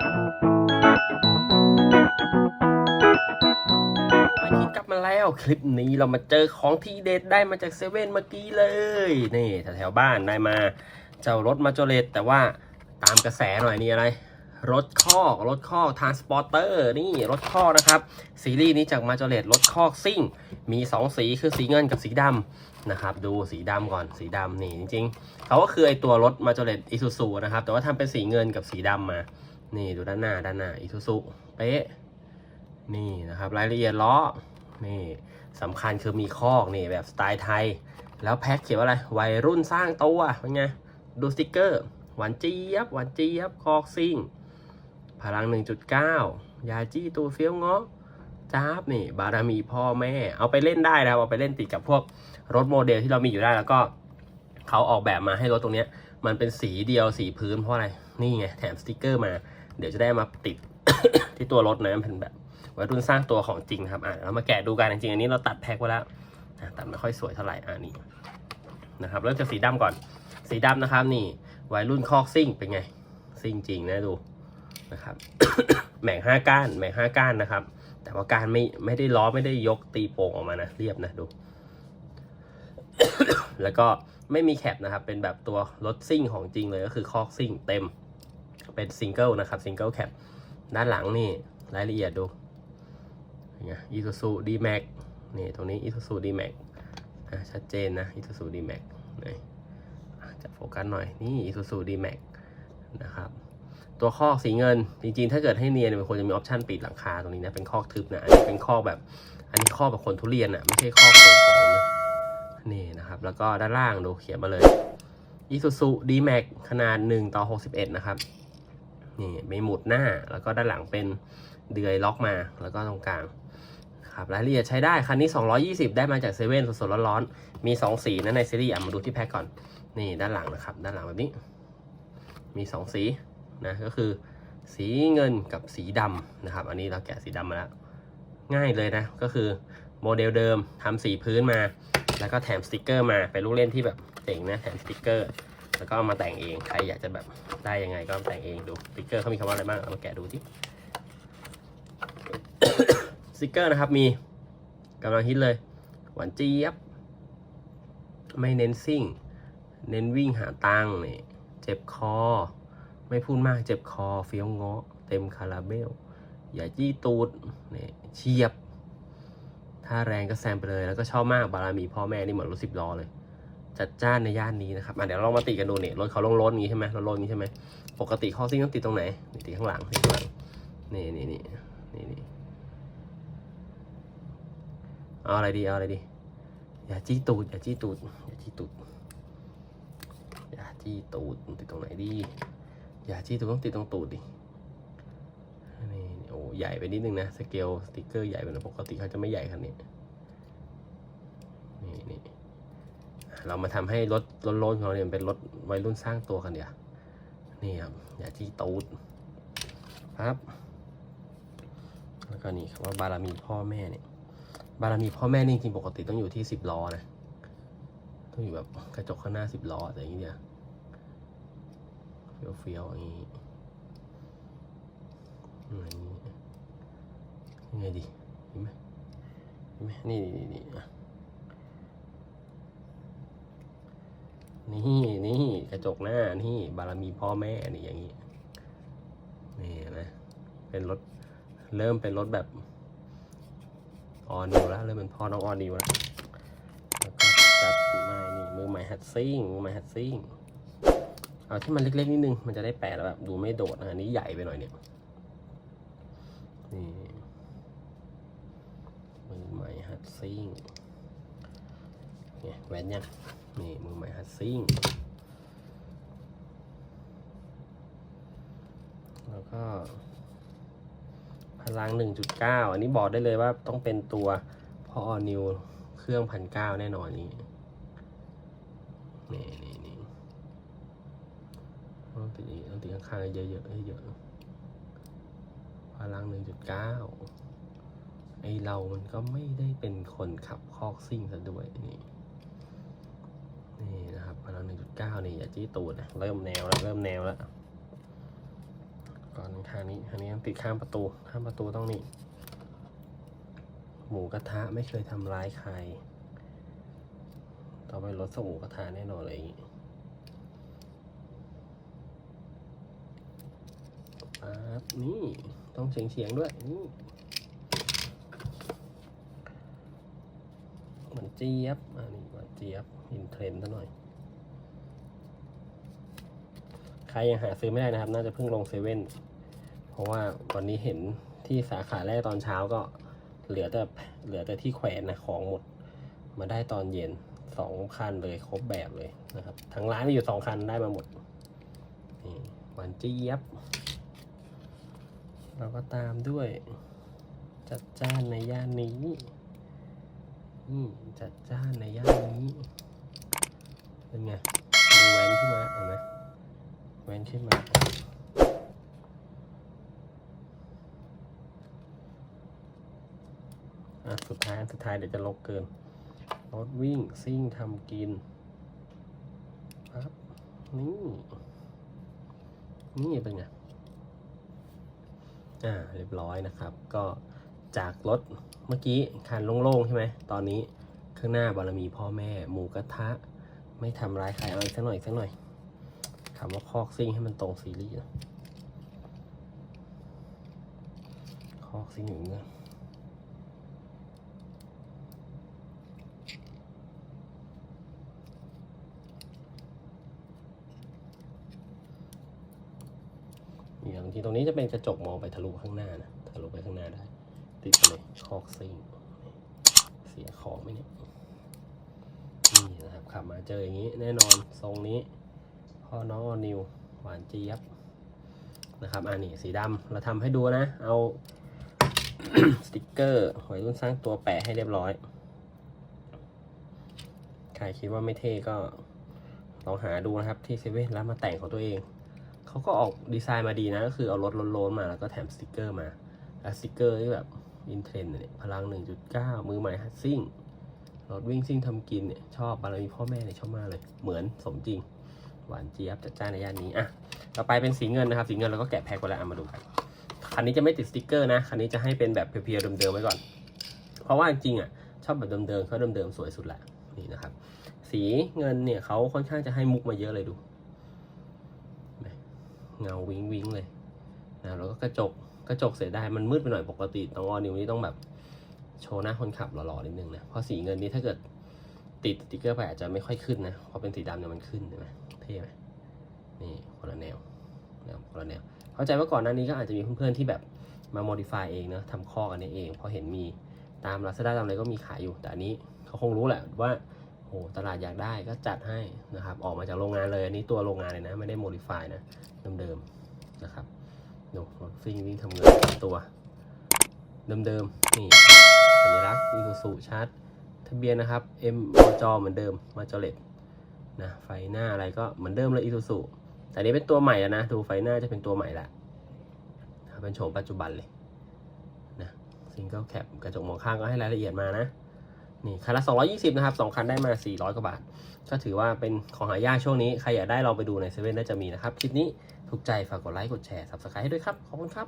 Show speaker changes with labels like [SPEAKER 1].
[SPEAKER 1] มาคิดกลับมาแล้วคลิปนี้เรามาเจอของที่เด็ดได้มาจากเซเว่นเมื่อกี้เลย นี่แถวๆบ้านได้มา เจ้ารถมาโจเลตแต่ว่าตามกระแสหน่อยนี่อะไร รถคอก รถคอกทานสปอร์เตอร์นี่รถคอกนะครับ ซีรีส์นี้จากมาโจเลตรถคอกซิ่ง มี 2 สีคือสีเงินกับสีดำนะครับ ดูสีดำก่อนสีดำนี่จริงๆเขาก็คือไอตัวรถมาโจเลตอิซูซูนะครับ แต่ว่าทำเป็นสีเงินกับสีดำมา นี่ดูด้านหน้าด้านหน้าอิซูซูเป๊ะนี่นะครับรายละเอียดล้อนี่สำคัญคือมีคอกนี่แบบสไตล์ไทย แล้วแพ็คเขียนว่าอะไรวัยรุ่นสร้างตัวเป็นไงดูสติกเกอร์หวานเจี๊ยบหวานเจี๊ยบคอกซิ่ง พลัง 1.9 ยาจี้ตูเฟี้ยวเงาะจ้าบนี่บารมีพ่อแม่ เอาไปเล่นได้นะครับเอาไปเล่นติดกับพวกรถโมเดลที่เรามีอยู่ได้แล้วก็เขาออกแบบมาให้รถตรงเนี้ยมันเป็นสีเดียวสีพื้นเพราะอะไร นี่ไงแถมสติกเกอร์มา เดี๋ยวจะได้มาติดที่ตัวรถนะเป็นแบบวัยรุ่นสร้างตัวของจริงครับอะเรามาแกะดูกันจริงๆอันนี้เราตัดแพ็คไว้แล้วอะตัดไม่ค่อยสวยเท่าไหร่อะนี่นะครับเริ่มจากสีดำก่อน สีดำนะครับ นี่วัยรุ่นคอกซิ่งเป็นไงซิ่งจริงนะดูนะครับแหม่งห้าก้านแหม่งห้าก้านนะครับ แต่ว่าการไม่ไม่ได้ล้อไม่ได้ยกตีโป่งออกมานะเรียบนะดู แล้วก็ไม่มีแคปนะครับ เป็นแบบตัวรถซิ่งของจริงเลยก็คือคอกซิ่งเต็ม เป็นซิงเกิลนะครับซิงเกิลแคปด้านหลังนี่รายละเอียดดูอีซูซูดีแม็กนี่ตรงนี้อีซูซูดีแม็กชัดเจนนะอีซูซูดีแม็กนี่จะโฟกัสหน่อยนี่อีซูซูดีแม็กนะครับตัวคอกสีเงิน จริงๆ ถ้าเกิดให้เนียนมันควรจะมีออปชันปิดหลังคาตรงนี้นะ เป็นคอกทึบนะ อันนี้เป็นคอกแบบ อันนี้คอกแบบคนทุเรียนอะ ไม่ใช่คอกส่งของนะนี่นะครับ แล้วก็ด้านล่างดูเขียนมาเลย Isuzu D-Max ขนาด 1 ต่อ 61 นะครับ นี่มีหมุดหน้าแล้วก็ด้านหลังเป็นเดือยล็อกมาแล้วก็ตรงกลางครับรายละเอียดใช้ได้ คันนี้ 220 ได้มาจากเซเว่นสดๆร้อนๆมี 2 สีนะในซีรีส์อะมาดูที่แพ็คก่อนนี่ด้านหลังนะครับ ด้านหลังแบบนี้ มี 2 สีนะก็คือ สีเงินกับสีดำนะครับ อันนี้เราแกะสีดำมาแล้วง่ายเลยนะ ก็คือโมเดลเดิมทำสีพื้นมา แล้วก็แถมสติกเกอร์มาเป็นลูกเล่นที่แบบเจ๋งนะแถมสติกเกอร์ แล้วก็มาแต่งเอง ใครอยากจะแบบได้ยังไงก็แต่งเองดูสติกเกอร์เขามีคำว่าอะไรบ้างเอามาแกะดูที่สติกเกอร์นะครับมีกำลังฮิตเลย หวานเจี๊ยบ ไม่เน้นซิ่ง เน้นวิ่งหาตังค์นี่เจ็บคอ ไม่พูดมากเจ็บคอเฟี้ยวเงาะ เต็มคาราเบล อย่าจี้ตูดนี่เฉียบ ถ้าแรงก็แซงไปเลย แล้วก็ชอบมากบารมีพ่อแม่นี่เหมือนรถสิบล้อเลย จัดจ้านในย่านนี้นะครับอะเดี๋ยวเรามาติดกันดูเนี่ยรถเขาลงรถนี้ใช่ไหมรถรถนี้ใช่ไหมปกติข้อซิ่งต้องติดตรงไหนติดข้างหลังติดข้างหลังนี่นี่นี่นี่นี่เอาอะไรดีเอาอะไรดีอย่าจี้ตูดอย่าจี้ตูดอย่าจี้ตูดอย่าจี้ตูดติดตรงไหนดีอย่าจี้ตูดต้องติดตรงตูดดินี่โอ้ใหญ่ไปนิดนึงนะสเกลสติกเกอร์ใหญ่ไปน่อยปกติเขาจะไม่ใหญ่ขนาดนี้นี่ เรามาทำให้รถรถโลนของเราเนี่ยเป็นรถวัยรุ่นสร้างตัวกันเดี๋ยวนี่ครับอย่าจี้ตูดครับ แล้วก็นี่คำว่าบารมีพ่อแม่เนี่ย บารมีพ่อแม่นี่จริงปกติต้องอยู่ที่สิบล้อนะต้องอยู่แบบกระจกข้างหน้าสิบล้อแต่อย่างนี้เนี่ยเฟี้ยวๆอย่างนี้อย่างนี้ยังไงดีเห็นไหมเห็นไหมนี่นี่นี่อะ นี่นี่กระจกหน้านี่บารมีพ่อแม่นี่อย่างนี้นี่นะเป็นรถเริ่มเป็นรถแบบออนิวแล้วเริ่มเป็นพ่อน้องออนิวแล้วแล้วก็จัดไม้นี่มือใหม่ฮัตซิ่งมือใหม่ฮัตซิ่งเอาที่มันเล็กๆนิดนึงมันจะได้แปะแล้วแบบดูไม่โดดนะอันนี้ใหญ่ไปหน่อยเนี่ยนี่มือใหม่ฮัตซิ่ง เนี่ยแหวนยังนี่มือใหม่ฮัตซิ่งแล้วก็ พลัง 1.9 อันนี้บอกได้เลยว่าต้องเป็นตัวพอนิวเครื่องพันเก้าแน่นอนนี้นี่นี่นี่ต้องติดต้องติดข้างๆเยอะๆเยอะๆพลัง 1.9 ไอเรามันก็ไม่ได้เป็นคนขับคอกซิ่งซะด้วยนี่ นี่นะครับพลัง1.9นี่อย่าจี้ตูดนะเริ่มแนวแล้วเริ่มแนวแล้วก่อนข้างนี้อันนี้ต้องติดข้างประตูข้างประตูต้องนี่หมูกระทะไม่เคยทำร้ายใคร ต่อไปรถส่งหมูกระทะแน่นอนเลยอย่างงี้ปั๊บนี่ต้องเฉียงเฉียงด้วยนี่ เจี๊ยบอันนี้เหมือนเจี๊ยบอินเทรนด์ซะหน่อย ใครยังหาซื้อไม่ได้นะครับ น่าจะเพิ่งลงเซเว่นเพราะว่าวันนี้เห็นที่สาขาแรกตอนเช้าก็เหลือแต่เหลือแต่ที่แขวนนะของหมด มาได้ตอนเย็นสองคันเลยครบแบบเลยนะครับทั้งร้านมีอยู่สองคันได้มาหมดนี่หวานเจี๊ยบเราก็ตามด้วย จัดจ้านในย่านนี้ นี่จัดจ้านในย่านนี้ เป็นไงดูแว้นขึ้นมาเห็นไหมแว้นขึ้นมาอะสุดท้ายอันสุดท้ายเดี๋ยวจะลกเกิน รถวิ่งซิ่งทำกินปั๊บนี่ นี่เป็นไง อ่า เรียบร้อยนะครับ ก็ จากรถเมื่อกี้คันโล่งๆใช่ไหมตอนนี้ข้างหน้าบารมีพ่อแม่หมูกระทะ ไม่ทำร้ายใครเอาอีกสักหน่อยอีกสักหน่อยคำว่าคอกซิ่งให้มันตรงซีรีส์นะคอกซิ่งอย่างเงี้ยอย่างที่ตรงนี้จะเป็นกระจกมองไปทะลุข้างหน้านะทะลุไปข้างหน้าได้ ติดเลยคอกซิ่งเสียของไหมเนี่ยนี่นะครับขับมาเจออย่างนี้แน่นอนทรงนี้ พ่อน้องออนิวหวานเจี๊ยบนะครับอันนี้สีดำเราทำให้ดูนะ เอาสติกเกอร์วัยรุ่นสร้างตัวแปะให้เรียบร้อย ใครคิดว่าไม่เท่ก็ลองหาดูนะครับที่เซเว่นแล้วมาแต่งของตัวเอง เขาก็ออกดีไซน์มาดีนะ ก็คือเอารถโลนๆมาแล้วก็แถมสติกเกอร์มา แล้วสติกเกอร์ที่แบบ อินเทรนด์เนี่ยพลัง 1.9 มือใหม่ฮัตซิ่งรถวิ่งซิ่งทำกินเนี่ยชอบบารมีพ่อแม่เนี่ยชอบมากเลย เหมือนสมจริง หวานเจี๊ยบจัดจ้านในย่านนี้อะต่อไปเป็นสีเงินนะครับ สีเงินเราก็แกะแพ็คไว้แล้วมาดูกันคันนี้จะไม่ติดสติกเกอร์นะคันนี้จะให้เป็นแบบเพียวๆเดิมๆไว้ก่อน เพราะว่าจริงอะชอบแบบเดิมๆเขาเดิมๆสวยสุดแหละนี่นะครับ สีเงินเนี่ยเขาค่อนข้างจะให้มุกมาเยอะเลยดูเงาวิงวิงเลยนะแล้วก็กระจก กระจกเสียดายมันมืดไปหน่อยปกติตรงออนิวนี่ต้องแบบโชว์หน้าคนขับหล่อๆนิดนึงนะเพราะสีเงินนี้ถ้าเกิดติดสติกเกอร์ไปอาจจะไม่ค่อยขึ้นนะพอเป็นสีดำเนี่ยมันขึ้นใช่ไหมเท่ไหมนี่คนละแนวแนวคนละแนวเข้าใจว่าก่อนหน้านี้ก็อาจจะมีเพื่อนๆที่แบบมาโมดิฟายเองเนะทำข้อกันเองเพราะเห็นมีตามลาซาด้าตามอะไรก็มีขายอยู่ แต่อันนี้เขาคงรู้แหละว่าโอ้ตลาดอยากได้ก็จัดให้นะครับ ออกมาจากโรงงานเลย อันนี้ตัวโรงงานเลยนะ ไม่ได้โมดิฟายนะ เดิมๆนะครับ ซิ่งวิ่งทำเงินตัว เดิมๆ นี่ สัญลักษณ์อีซูซูชัด ทะเบียนนะครับ M มจเหมือนเดิมมาจอเลตนะไฟหน้าอะไรก็เหมือนเดิมเลยอีซูซูแต่นี้เป็นตัวใหม่แล้วนะ ดูไฟหน้าจะเป็นตัวใหม่ละนะเป็นโฉมปัจจุบันเลยนะซิงเกิลแคปกระจกมองข้างก็ให้รายละเอียดมานะนี่คันละ 220 นะครับสองคันได้มา 400 กว่าบาท ก็ถือว่าเป็นของหายากช่วงนี้ ใครอยากได้ลองไปดูในเซเว่นน่าจะมีนะครับ คลิปนี้ ถูกใจฝากกดไลค์กดแชร์ subscribe ให้ด้วยครับ ขอบคุณครับ